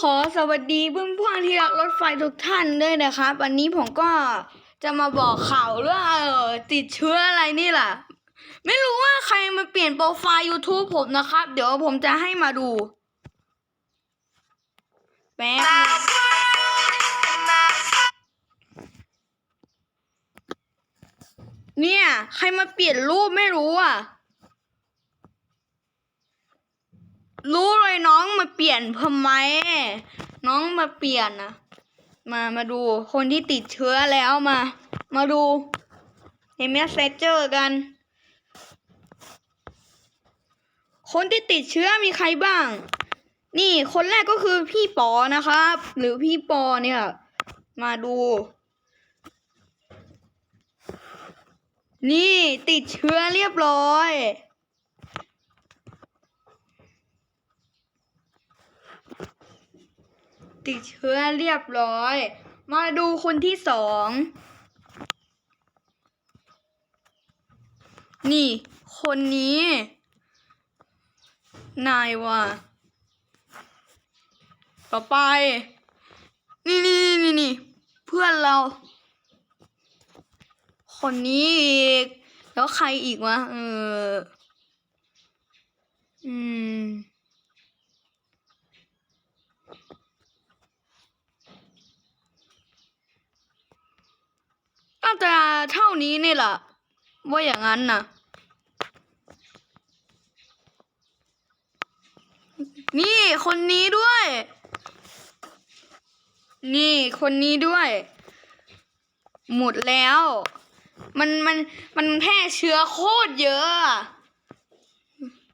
ขอสวัสดีเพื่อนๆที่รักรถไฟทุกท่านด้วยนะครับ วันนี้ผมก็จะมาบอกข่าวเรื่องเออติดเชื้ออะไรนี่แหละไม่รู้ว่าใครมาเปลี่ยนโปรไฟล์ YouTube ผมนะครับ เดี๋ยวผมจะให้มาดูแป๊บเนี่ย ใครมาเปลี่ยนรูปไม่รู้อะ รู้เลยน้อง มาเปลี่ยนทำไม น้องมาเปลี่ยนนะมามาดูคนที่ติดเชื้อแล้วมา มาดูเห็นไหมเซจเจอร์กัน คนที่ติดเชื้อมีใครบ้าง นี่คนแรกก็คือพี่ปอนะครับ หรือพี่ปอเนี่ย มาดู นี่ติดเชื้อเรียบร้อย ติดเชื้อเรียบร้อย มาดูคนที่สอง นี่ คนนี้ นายว่ะต่อไป นี่นี่นี่นี่เพื่อนเรา คนนี้อีก แล้วใครอีกวะ เออ อืม จะเท่านี้นี่แหละว่าอย่างนั้นนะนี่คนนี้ด้วย นี่คนนี้ด้วย หมดแล้ว มันมันมันแพร่เชื้อโคตรเยอะ